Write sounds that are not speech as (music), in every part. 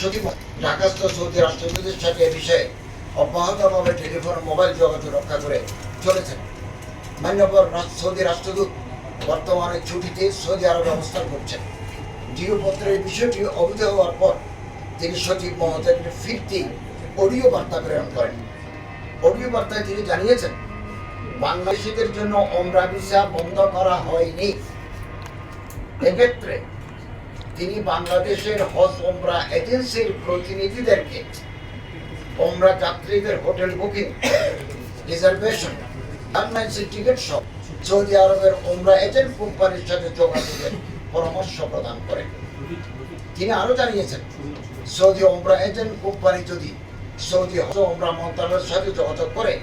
সচিব ঢাকাস্থ সৌদি রাষ্ট্রদূতের সাথে এ বিষয়ে অব্যাহতভাবে টেলিফোন, মোবাইল যোগাযোগ রক্ষা করে চলেছেন। মান্যবর সৌদি রাষ্ট্রদূত বর্তমানে ছুটিতে সৌদি আরবে অবস্থান করছেন। জিও বিষয়টি অবৈধ হওয়ার পর তিনি সচিব মহোদয়কে ফিরতি অডিও বার্তা প্রেরণ করেন। অডিও বার্তায় তিনি জানিয়েছেন, বাংলাদেশিদের জন্য ওমরা ভিসা বন্ধ করা হয়নি। এক্ষেত্রে তিনি বাংলাদেশের হজ ওমরা এজেন্সির প্রতিনিধিদেরকে ওমরা যাত্রীদের হোটেল বুকিং, রিজার্ভেশন টিকিট সহ সৌদি আরবের ওমরা এজেন্ট কোম্পানির সাথে যোগাযোগের পরামর্শ প্রদান করেন। তিনি আরও জানিয়েছেন, সৌদি ওমরা এজেন্ট কোম্পানি যদি সৌদি হজ ওমরা মন্ত্রণালয়ের সাথে যোগাযোগ করে,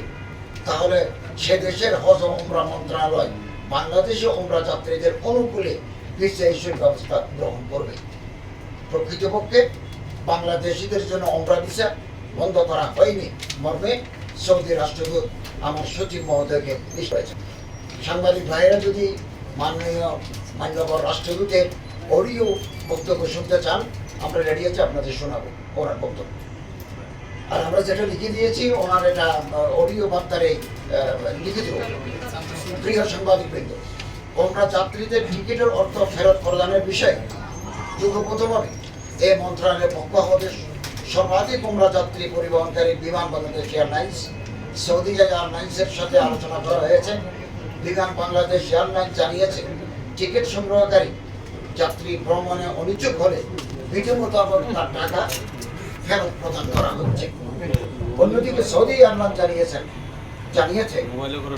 তাহলে সে দেশের হজ ওমরা মন্ত্রণালয় বাংলাদেশে ওমরা যাত্রীদের অনুকূলে ভিসা ব্যবস্থা গ্রহণ করবে। প্রকৃতপক্ষে বাংলাদেশিদের জন্য ওমরা ভিসা বন্ধ করা হয়নি মর্মে সৌদি রাষ্ট্রদূত আমার সচিব মহোদয়কে করেছেন। সাংবাদিক ভাইয়েরা যদি মাননীয় মান্যবর রাষ্ট্রদূতের অডিও বক্তব্য শুনতে চান আমরা রেডি আছি আপনাদের শোনাবো ওনার বক্তব্য। আর আমরা যেটা লিখে দিয়েছি ওনার এটা অডিও বার্তারে আহ, লিখিত। প্রিয় সাংবাদিক বৃন্দ ওমরা যাত্রীদের টিকিটের অর্থ ফেরত প্রদানের বিষয়ে যুগপথভাবে এ মন্ত্রণালয়ের পক্ষ হতে সর্বাধিক ওমরা যাত্রী পরিবহনকারী বিমান বাংলাদেশ এয়ারলাইন্স, সৌদি এয়ারলাইন্সের সাথে আলোচনা করা হয়েছে। বিমান বাংলাদেশ এয়ারলাইন্স জানিয়েছে, টিকিট সংগ্রহকারী যাত্রী ভ্রমণে অনিচ্ছুক হলে বিধি মোতাবেক তার টাকা ফেরত প্রদান করা হচ্ছে। অন্যদিকে সৌদি এয়ারলাইন্স জানিয়েছেন জানিয়েছে,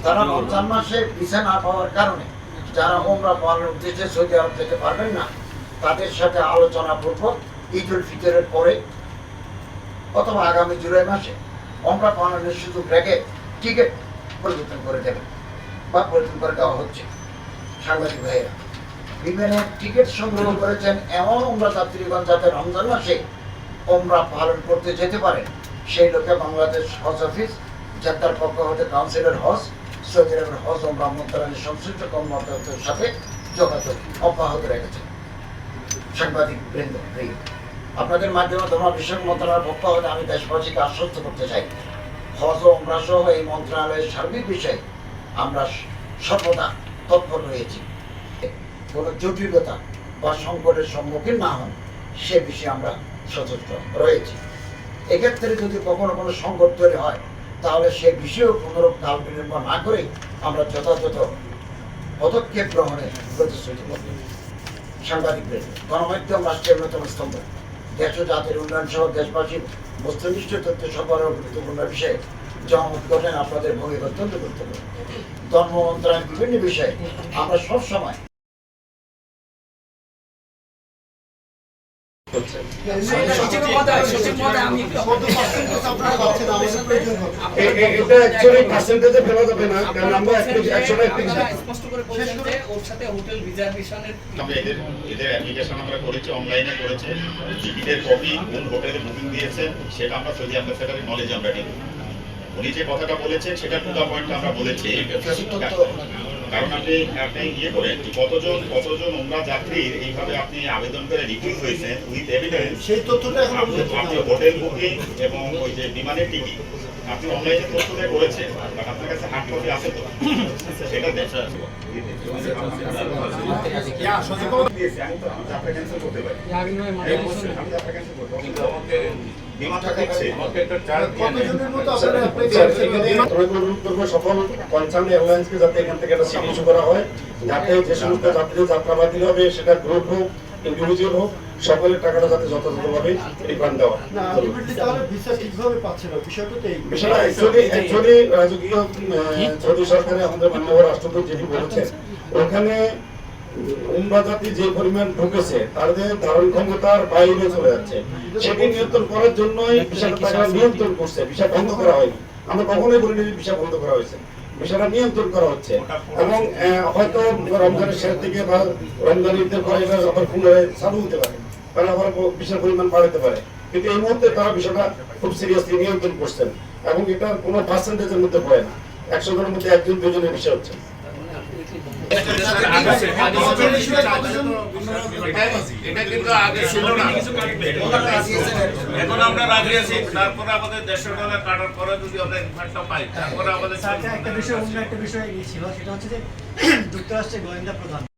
তারা রমজান মাসে ভিসা না পাওয়ার কারণে যারা ওমরা পালনের উদ্দেশ্যে সৌদি আরব যেতে পারবেন না, তাদের সাথে আলোচনা পূর্বক ঈদ উল ফিতরের পরে অথবা আগামী জুলাই মাসে ওমরা পালনের সুযোগ রেখে টিকিট পরিবর্তন করে দেবেন বা পরিবর্তন করে দেওয়া হচ্ছে। সাংবাদিক ভাইয়েরা বিমানে টিকিট সংগ্রহ করেছেন এমন ওমরা যাত্রীগণ যাতে রমজান মাসে ওমরা পালন করতে যেতে পারেন, সেই লোকে বাংলাদেশ হজ অফিস যাত্রার পক্ষ হতে কাউন্সিলর হজ সৌদি আরবের হজ মন্ত্রণালয়ের সংশ্লিষ্ট কর্মকর্তাদের সাথে যোগাযোগ অব্যাহত সাংবাদিক বৃন্দ আপনাদের মাধ্যমে মন্ত্রণালয়ের পক্ষ আমি দেশবাসীকে আশ্বস্ত করতে চাই। হজ সহ এই মন্ত্রণালয়ের সার্বিক বিষয়ে আমরা সর্বদা তৎপর রয়েছি। কোনো জটিলতা বা সংকটের সম্মুখীন না হন, সে বিষয়ে আমরা সচেষ্ট রয়েছি। এক্ষেত্রে যদি কখনো কোনো সংকট তৈরি হয় তাহলে সে বিষয়েও কোনোরূপ কাল বিলম্ব না করে আমরা যথাযথ পদক্ষেপ গ্রহণের প্রতিশ্রুতিবদ্ধ সাংবাদিকদের, গণমাধ্যম রাষ্ট্রের অন্যতম স্তম্ভ। দেশ ও জাতির উন্নয়ন সহ দেশবাসীর বস্তুনিষ্ঠ তথ্য সরবরাহ গুরুত্বপূর্ণ বিষয়ে জনমত গঠন আপনাদের ভূমিকা অত্যন্ত গুরুত্বপূর্ণ। ধর্ম মন্ত্রণালয়ের বিভিন্ন বিষয়ে আমরা সব এদের অ্যাপ্লিকেশন আমরা করেছি অনলাইনে করেছে টিকিটের কপি কোন বুকিং দিয়েছেন সেটা আমরা সৌদি অ্যাম্বাসেডারের নলেজ আমরা নিই কথাটা বলেছেন সেটা টু দা পয়েন্ট আমরা বলেছি কারণ আপনি আপনি ইয়ে করেন যে কতজন কতজন ওমরা যাত্রীর এইভাবে আপনি আবেদন করে রিকুইজ হয়েছেন উইথ এভিডেন্স সেই তথ্যটা এখন আপনি আপনি হোটেল বুকিং এবং ওই যে বিমানের টিকিট আপনি অনলাইনে তথ্যটা করেছেন বাট আপনার কাছে হার্ড কপি আছে তো? সেটা দেখা আমি তো যাত্রা ক্যান্সেল করতে পারি। আমি আমি যাত্রা ক্যান্সেল করতে পারি। কিন্তু আমাকে বিমানটা দিচ্ছে কতজনের মতো আপনারা apply করেছেন? সকল কনসার্ন এয়ারলাইন্সকে যাতে এখান থেকে একটা সিটি ইস্যু করা হয়। যাতে যে সমস্ত যাত্রীদের যাত্রা বাতিল হবে সেটা গ্রুপ হোক ইন্ডিভিজুয়াল হোক সকলের টাকাটা যাতে যথাযথভাবে রিফান্ড দেওয়া বিষয়টা অ্যাকচুয়ালি রাজকীয় সৌদি সরকারে আমাদের রাষ্ট্রদূত যেটি বলেছেন ওখানে উমরা জাতি যে পরিমাণ ঢুকেছে তাদের ধারণ ক্ষমতার বাইরে চলে যাচ্ছে। সেটি নিয়ন্ত্রণ করার জন্যই তারা নিয়ন্ত্রণ করছে। বন্ধ করা হয়নি। আমরা কখনোই বলিনি যে বন্ধ করা হয়েছে। বিষয়টা নিয়ন্ত্রণ করা হচ্ছে। এবং হয়তো রমজানের শেষ দিকে বা রমজান ঈদের পরে আবার পুনরায় চালু হতে পারে। তারা আবার বিশাল পরিমাণ বাড়াতে পারে। কিন্তু এই মুহূর্তে তারা বিষয়টা খুব সিরিয়াসলি নিয়ন্ত্রণ করছেন। এবং এটা কোনো পার্সেন্টেজের মধ্যে পড়ে না। একশো জনের মধ্যে একজন দুজনের বিষয় হচ্ছে এটা কিন্তু আগে ছিল না এখন আমরা তারপরে আমাদের দেড়শো টাকা কাটার পরে যদি আমরা পাই, তারপরে আমাদের একটা বিষয় একটা বিষয় ছিল হচ্ছে যে (clears throat) যুক্তরাষ্ট্রের গোয়েন্দা প্রধান।